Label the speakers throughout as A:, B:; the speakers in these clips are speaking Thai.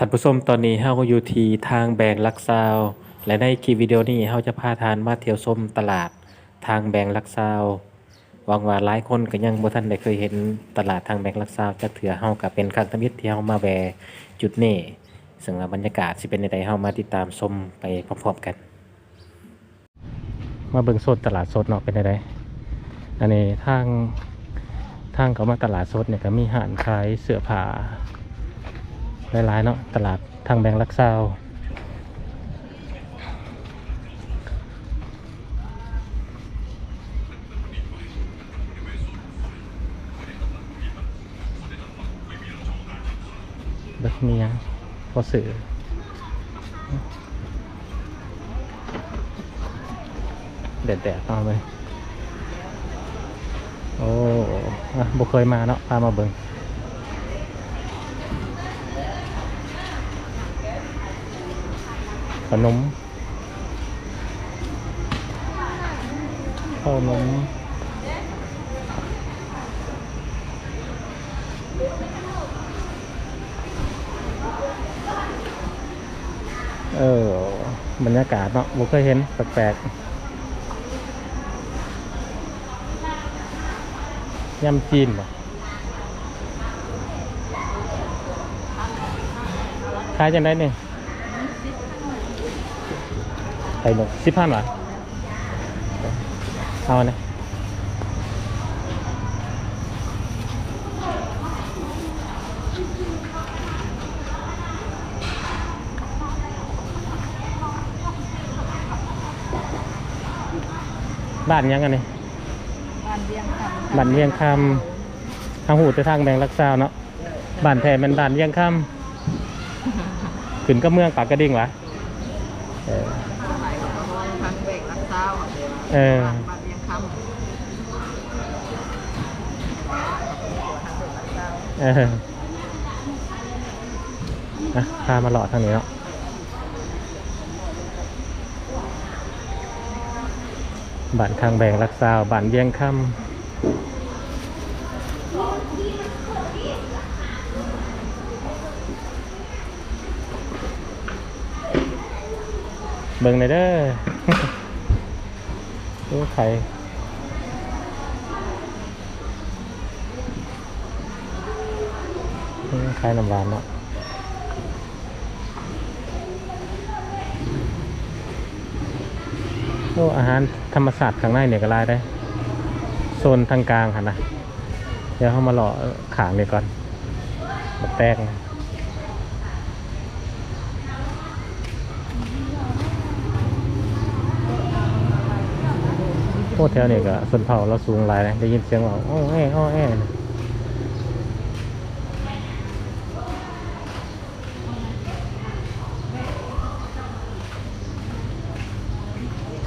A: ท่านผู้ชมตอนนี้เฮาก็อยู่ที่ทางแบงลักซาว และในคลิปวิดีโอนี้เฮาจะพาทานมาเที่ยวชมตลาดทางแบงลักซาวหวังว่าหลายคนก็ยังบ่ทันได้เคยเห็นตลาดทางแบงลักซาวจักเทื่อเฮาก็เป็นครั้งทมิตที่เฮามาแวะจุดนี้ซึ่งว่าบรรยากาศสิเป็นจังไดเฮามาติดตามชมไปพร้อมๆกัน มาเบิ่งโซนตลาดสดเนาะเป็นจังไดอันนี้ทางทางเขามาตลาดสดเนี่ยก็มีห้านขายเสื้อผ้า หลายๆเนาะตลาดทางแบงค์ลักซาวเบิกมียพอสื่อเด็ดๆเอาไปโอ้อะบุเคยมาเนาะพามาเบิง ขนมขนมเออบรรยากาศเนาะผมเคยเห็นแปลกๆยำจีนบ่ขายจังได้เนี่ย ไข่นกสิบพันวะเอาเนี่ยบ้านยังกันนี่
B: บ้านเวียงคำ
A: บ้านเวียงคำทางหูแต่ทางแบงรักษาวเนาะบ้านแท้เป็นบ้านเวียงคำขึ้นก็เมืองปากกระดิ่งวะ เออ
B: บ้านบ้านเวียงคำ
A: เอออะพามาหลอดทางนี้เนาะบ้านทางแบงรักษาวบ้านเวียงคำเบิ่งเลยเด้อ ดูไข่ไข่น้ำหวานเนาะโอ้อาหารธรรมศาสตร์ข้างในเนี่ยก็รายได้ โซนทางกลางค่ะนะ เดี๋ยวเขามาหล่อขางเลยก่อนแบบแป้ง อ้แถวนี้ก็ส่วนเผาเราสูงหลายนะได้ยินเสียงว่าโอ้แอ้อ้อแอ้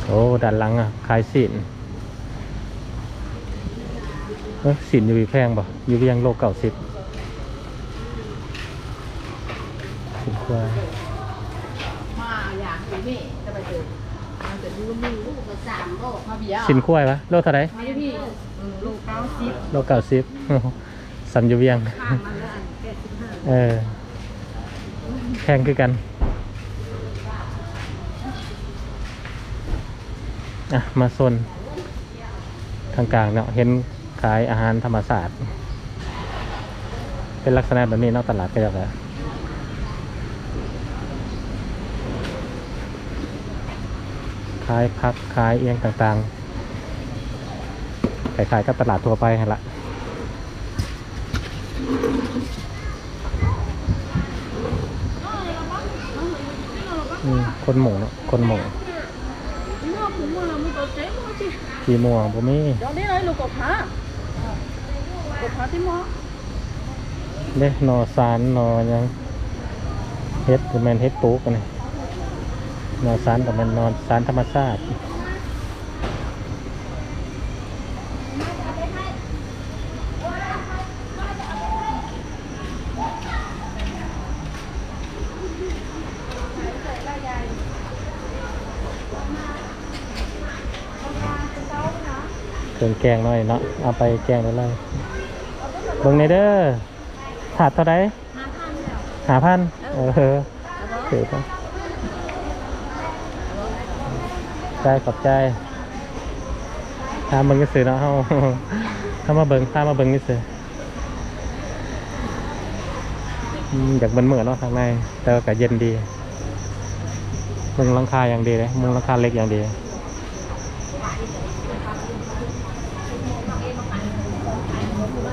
A: โอ้ด้านหลังอะขายสินเออสินอยู่อีแพงป่ะอยู่เวียงโลเก่าสิบสิบกว่า
B: มาอย่างนี้จะไปเจอ มันจะดูมือลูกก็สามโลมาเบียร์
A: สินคุ้ยปะโลเท่าไหร
B: ไม่ได้พี่ลูกเก้าสิบ
A: โลเก่าสิบสันอยู่เวียง
B: ข้างมันละอันแปดสิบห้า
A: เออแพงคือกันอะมาโซนทางกลางเนาะเห็นขายอาหารธรรมศาสตร์ เป็นลักษณะแบบนี้เนอกตลาดก็จะแบบายพักขายเอียงต่างๆขายๆกับตลาดทั่วไปหั่นละคนหมูเนาะคนหมู
B: mua cũng mua là mua tổ chế mua chứ
A: ขีม่วงผมมี
B: đó đi đây lục cột phá cột phá thêm mua
A: เด้หนอสารนอยังเฮ็ดแมนเฮ็ดปลูกกัน นี่หนสารแต่มันนอนสารธรรมชาติเครื่องแกงหน่อยเนาะเอาไปแกงได้เลยเบิ่งในเด้อถาดเท่าได
B: ห้าพัน
A: หาพัน
B: เออ
A: เออถือต้อง ใจขอบใจทามึงก็ซื้อเนาะเฮาถ้ามาเบิ่งถ้ามาเบิ่งนี่ซื้ออยากเบิ่นเหมือนเนาะข้างใน แต่ว่าก็เย็นดีมุงหลังคาอย่างดีเลยมุงหลังคาเล็กอย่างดี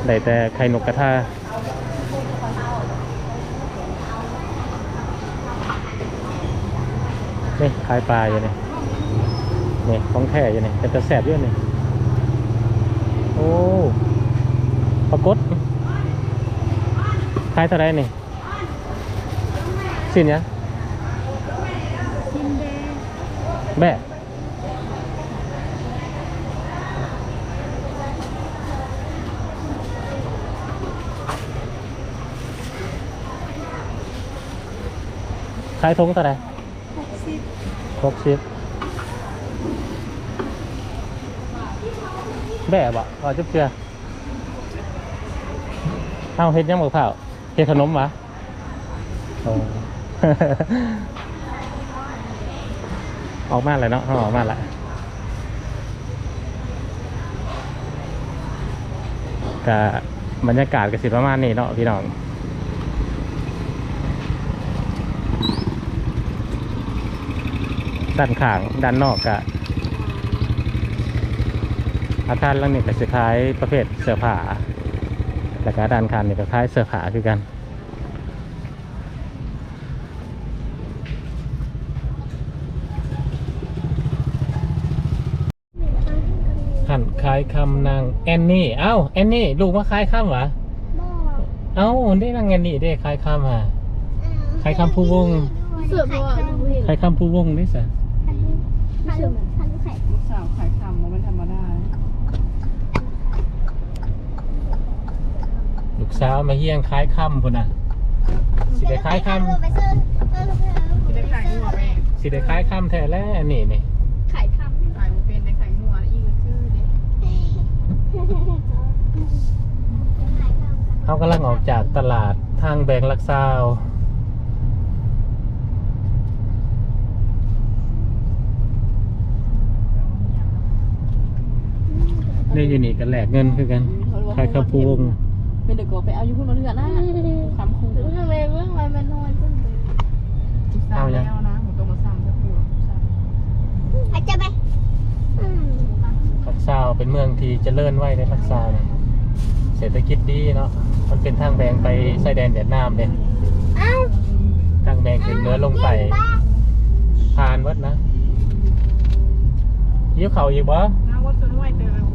A: ได้แต่ไข่นกกระทานี่ขายปลาอยู่นี่ นี่ของแท้อยู่นี่เป็นตะแสบอยู่นี่โอ้ปรากฏขายเท่าไรนี่สิ้นยัง
B: ชิมเด
A: แบะขายทงเท่าไหร่
B: หกสิบ
A: หกสิบ แบะบ่เอาจุ๊บเจือเอาเฮ็ดยังบ่เผาเฮ็ดขนมวะออกมาเลยเนาะออกมาละกะบรรยากาศก็สิประมาณนี้เนาะพี่น้องด้านข้างด้านนอกกะ อาคารหลังนี้ก็สิคล้ายประเภทเสื้อผ้าแล้วก็ด้านข้างนี่ก็คล้ายเสื้อผ้าคือกันหันคล้ายคำนางแอนนี่ เอ้าแอนนี่ลูกมาคล้ายคำเหรอเอ้าได้นางแอนนี่ได้คล้ายคำอะใครคำผู้วง
B: เสือบัวดูเห็น
A: คล้ายคำผู้วงนี่สิ
B: ไม่เชื่อมัน
C: ลูกสาวขายคำมันธรรมดา
A: กสาวมาเฮียงคล้ายคำพุ่นน่ะ สิได้คล้ายคำ
C: ที่ได้ขายหัวแม่
A: สิได้คล้ายค่ำแท้แล้วอันนี่นี่
B: ขายคำ
C: ขายบุเป็นได้ขายหัวแล้วอีกคือเด็
A: เขากำลังออกจากตลาดทางแบงลักซาวได้อยู่นี่กันแหลกเงินคือกันคล้ายคำผู้วง
C: เป็นเด็กก็ไปเอาอยู่พุ่นมาเรือนนะคำคู
B: ทำไมเมื่อวานมันนอนจังเลย
C: สาวแล้วนะผมต้องมาซ้ำสักครู่
B: อาจจะไปอืม
A: ลักซาวเป็นเมืองที่เจริญไว้ในลักซาวเนี่ยเศรษฐกิจดีเนาะมันเป็นทางแบงไปชายแดนเวียดนามเนี่ย
B: เอ้า
A: ทางแบงขึ้นเหนื้อลงใต้ผ่านวัดนะยิ้วเขาอยู่บ่
C: น้าวัดสวนห้วยเดิม